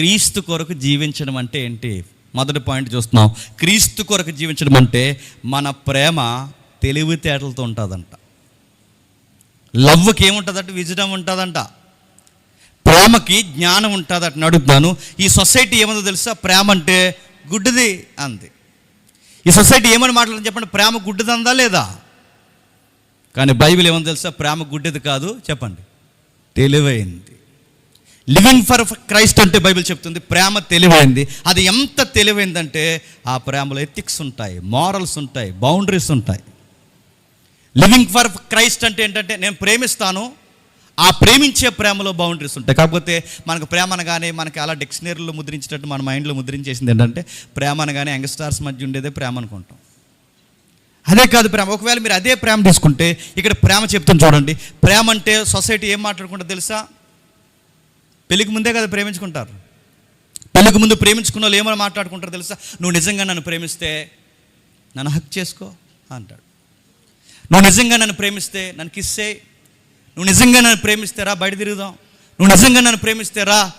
క్రీస్తు కొరకు జీవించడం అంటే ఏంటి? మొదటి పాయింట్ చూస్తున్నాం. క్రీస్తు కొరకు జీవించడం అంటే మన ప్రేమ తెలివితేటలతో ఉంటుందంట. లవ్కి ఏముంటుందంట? విజడం ఉంటుందంట. ప్రేమకి జ్ఞానం ఉంటుందట. అడుగుతాను ఈ సొసైటీ ఏముందో తెలుసా? ప్రేమ అంటే గుడ్డిది అంది. ఈ సొసైటీ ఏమని మాట్లాడని చెప్పండి. ప్రేమ గుడ్డిదందా లేదా? కానీ బైబిల్ ఏమని తెలుసా? ప్రేమ గుడ్డిది కాదు. చెప్పండి. తెలివైంది. లివింగ్ ఫర్ క్రైస్ట్ అంటే బైబిల్ చెప్తుంది ప్రేమ తెలివైంది. అది ఎంత తెలివైందంటే ఆ ప్రేమలో ఎథిక్స్ ఉంటాయి మారల్స్ ఉంటాయి బౌండరీస్ ఉంటాయి. లివింగ్ ఫర్ క్రైస్ట్ అంటే ఏంటంటే నేను ప్రేమిస్తాను ఆ ప్రేమించే ప్రేమలో బౌండరీస్ ఉంటాయి. కాకపోతే మనకు ప్రేమ అనగానే మనకి అలా డిక్షనరీలో ముద్రించేటట్టు మన మైండ్లో ముద్రించేసింది ఏంటంటే ప్రేమ అనగానే యంగ్స్టార్స్ మధ్య ఉండేదే ప్రేమ అనుకుంటాం. అదే కాదు ప్రేమ. ఒకవేళ మీరు అదే ప్రేమ తీసుకుంటే ఇక్కడ ప్రేమ చెప్తాను చూడండి. ప్రేమ అంటే సొసైటీ ఏం మాట్లాడుకుంటా తెలుసా? పెళ్ళికి ముందే కదా ప్రేమించుకుంటారు. పెళ్ళికి ముందు ప్రేమించుకున్న వాళ్ళు ఏమని మాట్లాడుకుంటారు తెలుసా? నువ్వు నిజంగా నన్ను ప్రేమిస్తే నన్ను హక్ చేసుకో అంటాడు. నువ్వు నిజంగా నన్ను ప్రేమిస్తే నన్ను కిస్ చేయి. నువ్వు నిజంగా నన్ను ప్రేమిస్తే రా బయట తిరుగుదాం. నువ్వు నిజంగా నన్ను ప్రేమిస్తే రా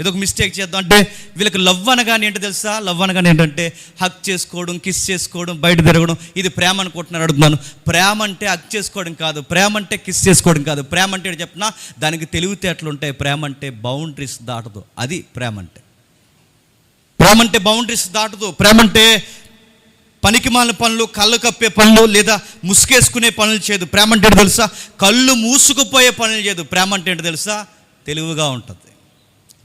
ఏదో ఒక మిస్టేక్ చేద్దాం అంటే వీళ్ళకి లవ్ అనగానే ఏంటో తెలుసా? లవ్ అనగానే ఏంటంటే హక్ చేసుకోవడం కిస్ చేసుకోవడం బయట తిరగడం. ఇది ప్రేమ అనుకుంటున్నారు అడుగుతున్నాను. ప్రేమ అంటే హక్ చేసుకోవడం కాదు. ప్రేమ అంటే కిస్ చేసుకోవడం కాదు. ప్రేమ అంటే చెప్పినా? దానికి తెలివితేటలు ఉంటాయి. ప్రేమ అంటే బౌండరీస్ దాటదు. అది ప్రేమ అంటే. ప్రేమ అంటే బౌండరీస్ దాటదు. ప్రేమ అంటే పనికిమాలిన పనులు కళ్ళు కప్పే పనులు లేదా ముసుకేసుకునే పనులు చేయదు. ప్రేమ అంటే తెలుసా? కళ్ళు మూసుకుపోయే పనులు చేయదు. ప్రేమ అంటే ఏంటో తెలుసా? తెలివిగా ఉంటుంది.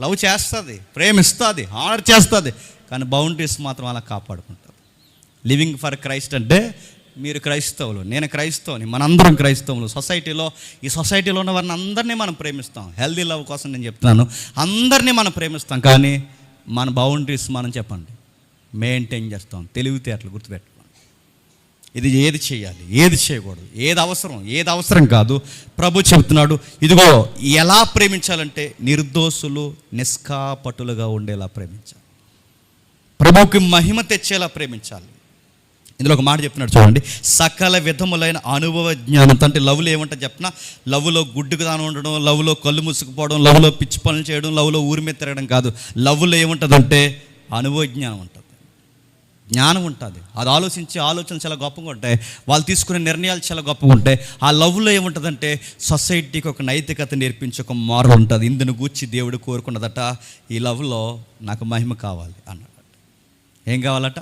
లవ్ చేస్తుంది ప్రేమిస్తుంది ఆర్డర్ చేస్తుంది కానీ బౌండరీస్ మాత్రం అలా కాపాడుకుంటుంది. లివింగ్ ఫర్ క్రైస్ట్ అంటే మీరు క్రైస్తవులు నేను క్రైస్తవుని మనందరం క్రైస్తవులు. సొసైటీలో ఈ సొసైటీలో ఉన్న వారిని అందరినీ మనం ప్రేమిస్తాం. హెల్దీ లవ్ కోసం నేను చెప్తున్నాను. అందరినీ మనం ప్రేమిస్తాం కానీ మన బౌండరీస్ మనం చెప్పండి. మెయింటైన్ చేస్తాం. తెలివితేటలు గుర్తుపెట్టు ఇది ఏది చేయాలి? ఏది చేయకూడదు? ఏది అవసరం? ఏది అవసరం కాదు. ప్రభు చెబుతున్నాడు ఇదిగో ఎలా ప్రేమించాలంటే నిర్దోషులు నిష్కాపటులుగా ఉండేలా ప్రేమించాలి. ప్రభుకి మహిమ తెచ్చేలా ప్రేమించాలి. ఇందులో ఒక మాట చెప్తున్నాడు చూడండి. సకల విధములైన అనుభవ జ్ఞానంతో అంటే లవ్లో ఏమంటుంది చెప్పిన? లవ్లో గుడ్డుకు దాని ఉండడం లవ్లో కళ్ళు మూసుకుపోవడం లవ్లో పిచ్చి పనులు చేయడం లవ్లో ఊరి మీద తిరగడం కాదు. లవ్లో ఏముంటుందంటే అనుభవ జ్ఞానం ఉంటుంది జ్ఞానం ఉంటుంది. అది ఆలోచించే ఆలోచనలు చాలా గొప్పగా ఉంటాయి. వాళ్ళు తీసుకునే నిర్ణయాలు చాలా గొప్పగా ఉంటాయి. ఆ లవ్లో ఏముంటుందంటే సొసైటీకి ఒక నైతికత నేర్పించే ఒక మారల్ ఉంటుంది. ఇందును గూర్చి దేవుడు కోరుకున్నదట ఈ లవ్లో నాకు మహిమ కావాలి అన్నాడు ఏం కావాలట?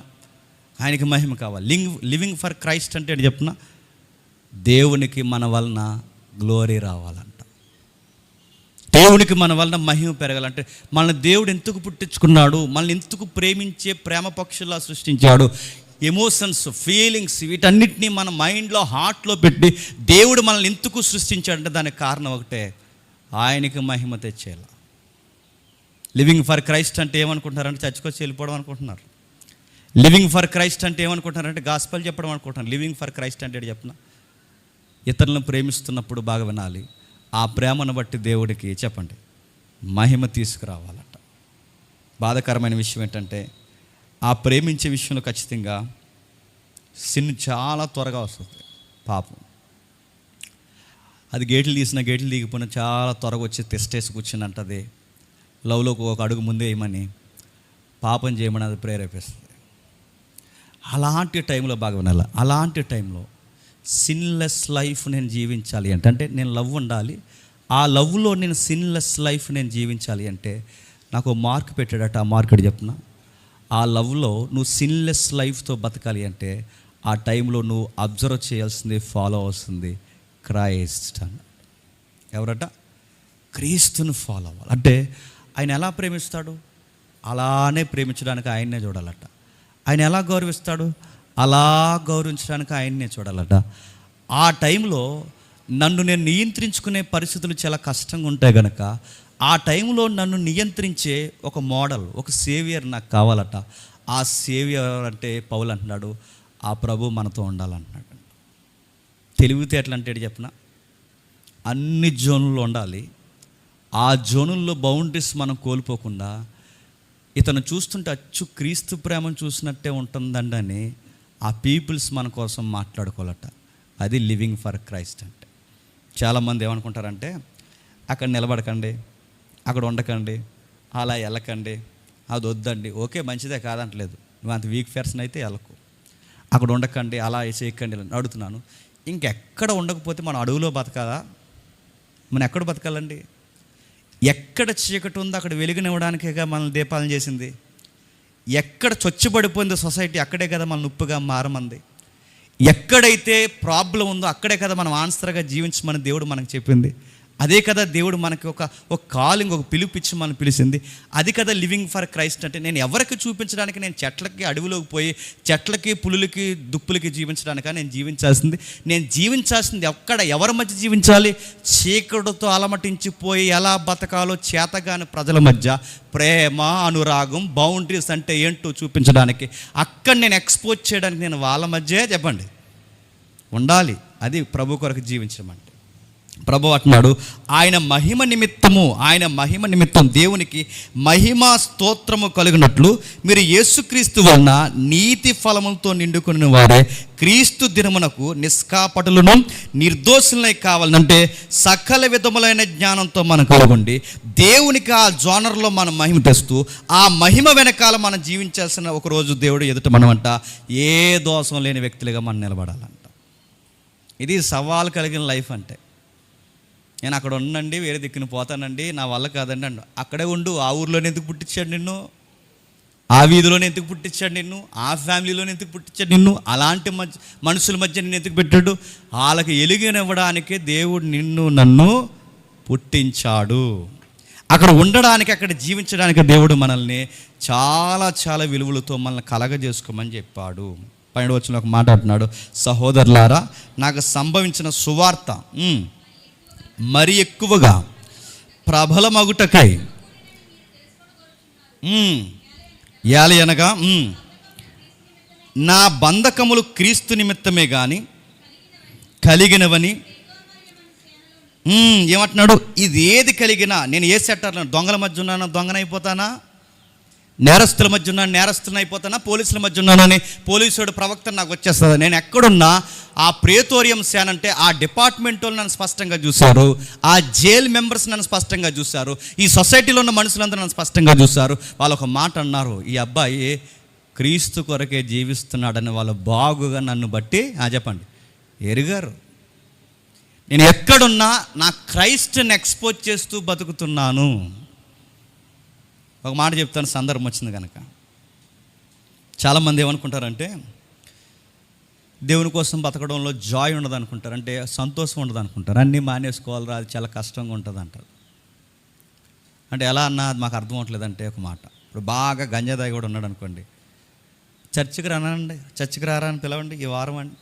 ఆయనకి మహిమ కావాలి. లింగ్ లివింగ్ ఫర్ క్రైస్ట్ అంటే ఏంటి చెప్తున్నా? దేవునికి మన వలన గ్లోరీ రావాలన్న దేవునికి మన వలన మహిమ పెరగాలంటే మన దేవుడు ఎందుకు పుట్టించుకున్నాడు మనల్ని ఎందుకు ప్రేమించే ప్రేమ పక్షులా సృష్టించాడు ఎమోషన్స్ ఫీలింగ్స్ వీటన్నిటినీ మన మైండ్లో హార్ట్లో పెట్టి దేవుడు మనల్ని ఎందుకు సృష్టించాడంటే దానికి కారణం ఒకటే ఆయనకి మహిమ తెచ్చేలా. లివింగ్ ఫర్ క్రైస్ట్ అంటే ఏమనుకుంటున్నారంటే చచ్చుకొచ్చి వెళ్ళిపోవడం అనుకుంటున్నారు. లివింగ్ ఫర్ క్రైస్ట్ అంటే ఏమనుకుంటున్నారంటే గాస్పల్ చెప్పడం అనుకుంటున్నారు. లివింగ్ ఫర్ క్రైస్ట్ అంటే చెప్పిన ఇతరులను ప్రేమిస్తున్నప్పుడు బాగా వినాలి. ఆ ప్రేమను బట్టి దేవుడికి చెప్పండి. మహిమ తీసుకురావాలట. బాధాకరమైన విషయం ఏంటంటే ఆ ప్రేమించే విషయంలో ఖచ్చితంగా సిన్ చాలా త్వరగా వస్తుంది. పాపం. అది గేట్లు తీసిన గేట్లు దిగిపోయిన చాలా త్వరగా వచ్చి తెస్టేసి కూర్చుని లవ్లోకి ఒక అడుగు ముందే వేయమని పాపం చేయమని అది ప్రేరేపిస్తుంది. అలాంటి టైంలో బాగా వినాలి అలాంటి టైంలో సిన్లెస్ లైఫ్ నేను జీవించాలి అంటే అంటే నేను లవ్ ఉండాలి. ఆ లవ్లో నేను సిన్లెస్ లైఫ్ నేను జీవించాలి అంటే నాకు మార్క్ పెట్టాడట ఆ మార్కెట్ చెప్తున్నా. ఆ లవ్లో నువ్వు సిన్లెస్ లైఫ్తో బతకాలి అంటే ఆ టైంలో నువ్వు అబ్జర్వ్ చేయాల్సింది ఫాలో అవుతుంది క్రైస్ట్ అన్న. ఎవరట? క్రీస్తుని ఫాలో అవ్వాలి. అంటే ఆయన ఎలా ప్రేమిస్తాడు? అలానే ప్రేమించడానికి ఆయన్నే చూడాలట. ఆయన ఎలా గౌరవిస్తాడు? అలా గౌరవించడానికి ఆయన్నే చూడాలట. ఆ టైంలో నన్ను నేను నియంత్రించుకునే పరిస్థితులు చాలా కష్టంగా ఉంటాయి కనుక ఆ టైంలో నన్ను నియంత్రించే ఒక మోడల్ ఒక సేవియర్ నాకు కావాలట. ఆ సేవియర్ అంటే పౌలు అంటున్నాడు ఆ ప్రభు మనతో ఉండాలంటున్నాడు. తెలివితేటలు అంటే ఏంటి చెప్పిన? అన్ని జోన్లు ఉండాలి. ఆ జోనుల్లో బౌండరీస్ మనం కోల్పోకుండా ఇతను చూస్తుంటే అచ్చు క్రీస్తు ప్రేమను చూసినట్టే ఉంటుందండి అని ఆ పీపుల్స్ మన కోసం మాట్లాడుకోవాలట. అది లివింగ్ ఫర్ క్రైస్ట్ అంటే. చాలామంది ఏమనుకుంటారంటే అక్కడ నిలబడకండి అక్కడ ఉండకండి అలా వెళ్ళకండి అది వద్దండి. ఓకే మంచిదే కాదంటలేదు. నువ్వు అంత వీక్ పర్సన్ అయితే వెళ్ళకు. అక్కడ ఉండకండి అలా చేయకండి అడుగుతున్నాను. ఇంకెక్కడ ఉండకపోతే మనం అడవులో బతకాలా? మనం ఎక్కడ బతకాలండి? ఎక్కడ చీకటి ఉందో అక్కడ వెలుగునివ్వడానికేగా మనల్ని దీపాలను చేసింది? ఎక్కడ చొచ్చుబడిపోయింది సొసైటీ అక్కడే కదా మన నొప్పిగా మారమంది. ఎక్కడైతే ప్రాబ్లం ఉందో అక్కడే కదా మనం ఆన్సర్గా జీవించమని దేవుడు మనకు చెప్పింది. అదే కదా దేవుడు మనకి ఒక ఒక కాలింగ్ ఒక పిలుపిచ్చి మనం పిలిచింది. అది కదా లివింగ్ ఫర్ క్రైస్ట్ అంటే నేను ఎవరికి చూపించడానికి నేను చెట్లకి అడవిలోకి పోయి చెట్లకి పులులకి దుప్పులకి జీవించడానిక నేను జీవించాల్సింది? నేను జీవించాల్సింది ఎక్కడ? ఎవరి మధ్య జీవించాలి? చీకటితో అలమటించిపోయి ఎలా బతకాలో చేతగాని ప్రజల మధ్య. ప్రేమ అనురాగం బౌండరీస్ అంటే ఏంటో చూపించడానికి. అక్కడ నేను ఎక్స్పోజ్ చేయడానికి నేను వాళ్ళ మధ్య చెప్పండి. ఉండాలి. అది ప్రభు కొరకు జీవించడం అంటే. ప్రభు అంటున్నాడు ఆయన మహిమ నిమిత్తము ఆయన మహిమ నిమిత్తం దేవునికి మహిమ స్తోత్రము కలిగినట్లు మీరు యేసుక్రీస్తు వలన నీతి ఫలములతో నిండుకుని వారే క్రీస్తు దినమునకు నిష్కాపటులను నిర్దోషులై కావాలంటే సకల విధములైన జ్ఞానంతో మనం కలుగుండి దేవునికి ఆ జోనర్లో మనం మహిమ తెస్తూ ఆ మహిమ వెనకాల మనం జీవించాల్సిన ఒక రోజు దేవుడు ఎదుట మనమంట ఏ దోషం లేని వ్యక్తులుగా మనం నిలబడాలంట. ఇది సవాల్ కలిగిన లైఫ్ అంటే. నేను అక్కడ ఉండండి వేరే దిక్కున పోతానండి నా వల్ల కాదండి అండు. అక్కడే ఉండు ఆ ఊర్లోనే ఎందుకు పుట్టించాడు నిన్ను? ఆ వీధిలోనే ఎందుకు పుట్టించాడు నిన్ను? ఆ ఫ్యామిలీలోనే ఎందుకు పుట్టించాడు నిన్ను? అలాంటి మధ్య మనుషుల మధ్య నిన్ను ఎందుకు పెట్టాడు? వాళ్ళకి ఎలుగునివ్వడానికే దేవుడు నిన్ను నన్ను పుట్టించాడు. అక్కడ ఉండడానికి అక్కడ జీవించడానికి దేవుడు మనల్ని చాలా చాలా విలువలతో మనల్ని కలగజేసుకోమని చెప్పాడు. పైన వచ్చిన ఒక మాట అంటున్నాడు సహోదరులారా నాకు సంభవించిన సువార్త మరి ఎక్కువగా ప్రబలమగుటకై. ఉమ్, యాలి అనగా నా బంధకములు క్రీస్తు నిమిత్తమే కానీ కలిగినవని. ఏమంటున్నాడు? ఇది ఏది కలిగినా నేను ఏ సెక్టార్లో దొంగల మధ్య ఉన్నానా దొంగనైపోతానా? నేరస్తుల మధ్య ఉన్నాను నేరస్తులను అయిపోతానా పోలీసుల మధ్య ఉన్నానని పోలీసుడు ప్రవక్త నాకు వచ్చేస్తుంది. నేను ఎక్కడున్నా ఆ ప్రేతోరియం శాన్ అంటే ఆ డిపార్ట్మెంట్ వాళ్ళు నన్ను స్పష్టంగా చూశారు ఆ జైల్ మెంబర్స్ నన్ను స్పష్టంగా చూశారు ఈ సొసైటీలో ఉన్న మనుషులందరూ నన్ను స్పష్టంగా చూశారు. వాళ్ళు ఒక మాట అన్నారు ఈ అబ్బాయి క్రీస్తు కొరకే జీవిస్తున్నాడని వాళ్ళు బాగుగా నన్ను బట్టి ఆ చెప్పండి ఎరిగారు. నేను ఎక్కడున్నా నా క్రైస్ట్ని ఎక్స్పోజ్ చేస్తూ బతుకుతున్నాను. ఒక మాట చెప్తాను సందర్భం వచ్చింది కనుక చాలామంది ఏమనుకుంటారంటే దేవుని కోసం బతకడంలో జాయ్ ఉండదు అనుకుంటారు అంటే సంతోషం ఉండదు అనుకుంటారు అన్నీ మానేసుకోవాలిరా అది చాలా కష్టంగా ఉంటుంది అంటారు అంటే ఎలా అన్నా అది మాకు అర్థం అవట్లేదంటే ఒక మాట. ఇప్పుడు బాగా గంజాదాయి కూడా ఉన్నాడు అనుకోండి. చర్చికి రానండి చర్చికి రారా అని పిలవండి ఈ వారం అండి.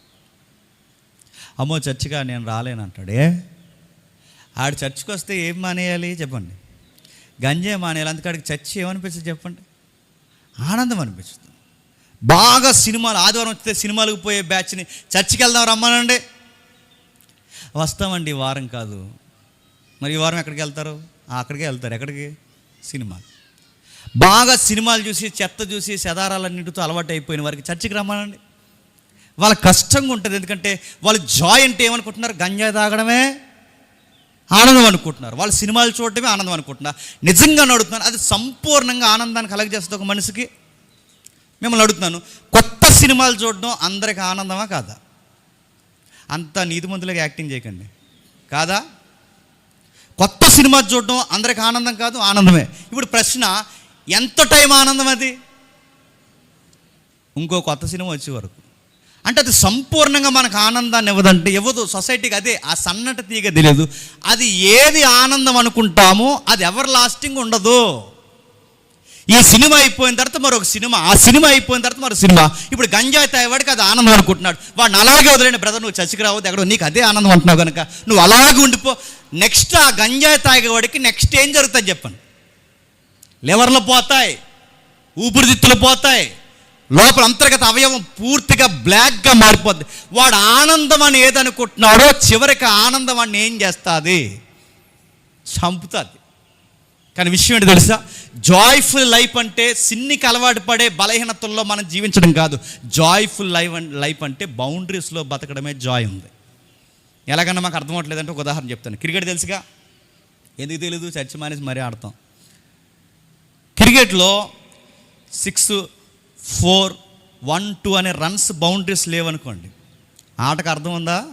అమ్మో చర్చిగా నేను రాలేను అంటాడే. ఆడు చర్చికి వస్తే ఏం మానేయాలి? చెప్పండి. గంజే మానేయాలి అందుకాడికి చచ్చి ఏమనిపిస్తుంది చెప్పండి? ఆనందం అనిపిస్తుంది. బాగా సినిమాలు ఆదివారం వస్తే సినిమాలకు పోయే బ్యాచ్ని చర్చికి వెళ్దాం రమ్మనండి. వస్తామండి వారం కాదు. మరి ఈ వారం ఎక్కడికి వెళ్తారు? అక్కడికే వెళ్తారు. ఎక్కడికి? సినిమాలు. బాగా సినిమాలు చూసి చెత్త చూసి సెదారాలన్నింటితో అలవాటు అయిపోయిన వారికి చర్చికి రమ్మనండి. వాళ్ళ కష్టంగా ఉంటుంది ఎందుకంటే వాళ్ళు జాయ్ అంటే ఏమనుకుంటున్నారు? గంజాయి తాగడమే. ఆనందం అనుకుంటున్నారు. వాళ్ళు సినిమాలు చూడటమే ఆనందం అనుకుంటున్నారు. నిజంగా అడుగుతున్నాను అది సంపూర్ణంగా ఆనందాన్ని కలగజేస్తుంది ఒక మనిషికి. మిమ్మల్ని అడుగుతున్నాను. కొత్త సినిమాలు చూడడం అందరికి ఆనందమా కాదా? అంత నీతిమంతులుగా యాక్టింగ్ చేయకండి. కాదా? కొత్త సినిమా చూడడం అందరికి ఆనందం కాదు ఆనందమే. ఇప్పుడు ప్రశ్న ఎంత టైం ఆనందం అది? ఇంకో కొత్త సినిమా వచ్చే వరకు అంటే అది సంపూర్ణంగా మనకు ఆనందాన్ని ఇవ్వదంటే ఇవ్వదు. సొసైటీకి అదే ఆ సన్నటి తీగ తెలియదు. అది ఏది ఆనందం అనుకుంటామో అది ఎవర్ లాస్టింగ్ ఉండదు. ఈ సినిమా అయిపోయిన తర్వాత మరొక సినిమా ఆ సినిమా అయిపోయిన తర్వాత మరొక సినిమా. ఇప్పుడు గంజాయి తాగేవాడికి అది ఆనందం అనుకుంటున్నాడు. వాడిని అలాగే వదిలేండి బ్రదర్ నువ్వు చచ్చికి రావద్దు ఎక్కడో నీకు అదే ఆనందం అంటున్నావు కనుక నువ్వు అలాగే ఉండిపో. నెక్స్ట్ ఆ గంజాయి తాగేవాడికి నెక్స్ట్ ఏం జరుగుతుంది చెప్పండి లివర్లు పోతాయి ఊపిరితిత్తులు పోతాయి లోపల అంతర్గత అవయవం పూర్తిగా బ్లాక్గా మారిపోద్ది. వాడు ఆనందం అని ఏదనుకుంటున్నాడో చివరికి ఆనందం అని ఏం చేస్తుంది? చంపుతుంది. కానీ విషయం ఏంటి తెలుసా? జాయ్ఫుల్ లైఫ్ అంటే సిన్నికి అలవాటు పడే బలహీనతల్లో మనం జీవించడం కాదు. జాయ్ఫుల్ లైఫ్ లైఫ్ అంటే బౌండరీస్లో బతకడమే జాయ్ ఉంది. ఎలాగన్నా మాకు అర్థం అవట్లేదంటే ఒక ఉదాహరణ చెప్తాను. క్రికెట్ తెలుసుగా? ఎందుకు తెలీదు? చర్చి మానేసి మరీ ఆడతాం. క్రికెట్లో సిక్స్ ఫోర్ వన్ టూ అనే రన్స్ బౌండరీస్ లేవనుకోండి. ఆటకు అర్థం ఉందా?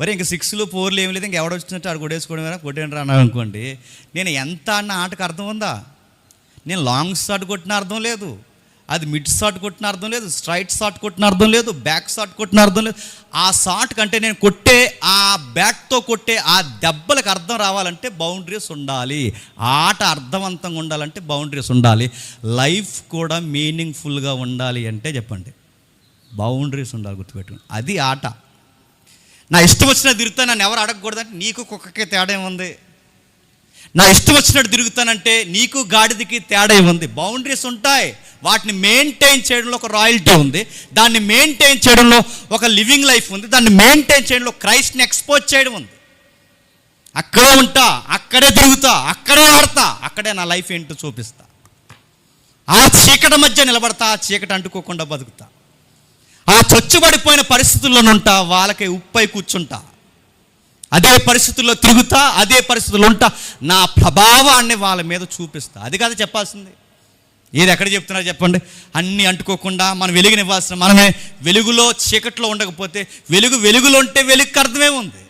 మరి ఇంక సిక్స్లు ఫోర్లు ఏమి లేదు ఇంక ఎవడ వచ్చినట్టు ఆడు కొట్టేసుకోవడం కొట్టేయండి అన్నాడు అనుకోండి. నేను ఎంత అన్న ఆటకు అర్థం ఉందా? నేను లాంగ్ షాట్ కొట్టిన అర్థం లేదు. అది మిడ్ షాట్ కొట్టిన అర్థం లేదు స్ట్రైట్ షాట్ కొట్టిన అర్థం లేదు బ్యాక్ షాట్ కొట్టిన అర్థం లేదు. ఆ షాట్ కంటే నేను కొట్టే ఆ బ్యాట్తో కొట్టే ఆ దెబ్బలకు అర్థం రావాలంటే బౌండరీస్ ఉండాలి. ఆట అర్థవంతంగా ఉండాలంటే బౌండరీస్ ఉండాలి. లైఫ్ కూడా మీనింగ్ఫుల్గా ఉండాలి అంటే చెప్పండి. బౌండరీస్ ఉండాలి గుర్తుపెట్టుకుని అది ఆట. నా ఇష్టం వచ్చినట్టు తిరుగుతా నన్ను ఎవరు అడగకూడదంటే నీకు కుక్కకి తేడా ఏముంది? నా ఇష్టం వచ్చినట్టు తిరుగుతానంటే నీకు గాడిదకి తేడా ఏముంది? బౌండరీస్ ఉంటాయి. వాటిని మెయింటైన్ చేయడంలో ఒక రాయల్టీ ఉంది. దాన్ని మెయింటైన్ చేయడంలో ఒక లివింగ్ లైఫ్ ఉంది. దాన్ని మెయింటైన్ చేయడంలో క్రైస్ట్ని ఎక్స్పోజ్ చేయడం ఉంది. అక్కడే ఉంటా అక్కడే తిరుగుతా అక్కడే ఆడతా అక్కడే నా లైఫ్ ఏంటో చూపిస్తా. ఆ చీకటి మధ్య నిలబడతా ఆ చీకటి అంటుకోకుండా బతుకుతా. ఆ చొచ్చుబడిపోయిన పరిస్థితుల్లో ఉంటా వాళ్ళకి ఉప్పై కూర్చుంటా. అదే పరిస్థితుల్లో తిరుగుతా అదే పరిస్థితుల్లో ఉంటా. నా ప్రభావాన్ని వాళ్ళ మీద చూపిస్తా. అది కదా చెప్పాల్సింది. ఏది ఎక్కడ చెప్తున్నారు చెప్పండి? అన్నీ అంటుకోకుండా మనం వెలుగునివ్వాల్సిన మనమే. వెలుగులో చీకట్లో ఉండకపోతే వెలుగు వెలుగులో ఉంటే వెలుగుకి అర్థమే ఉంది.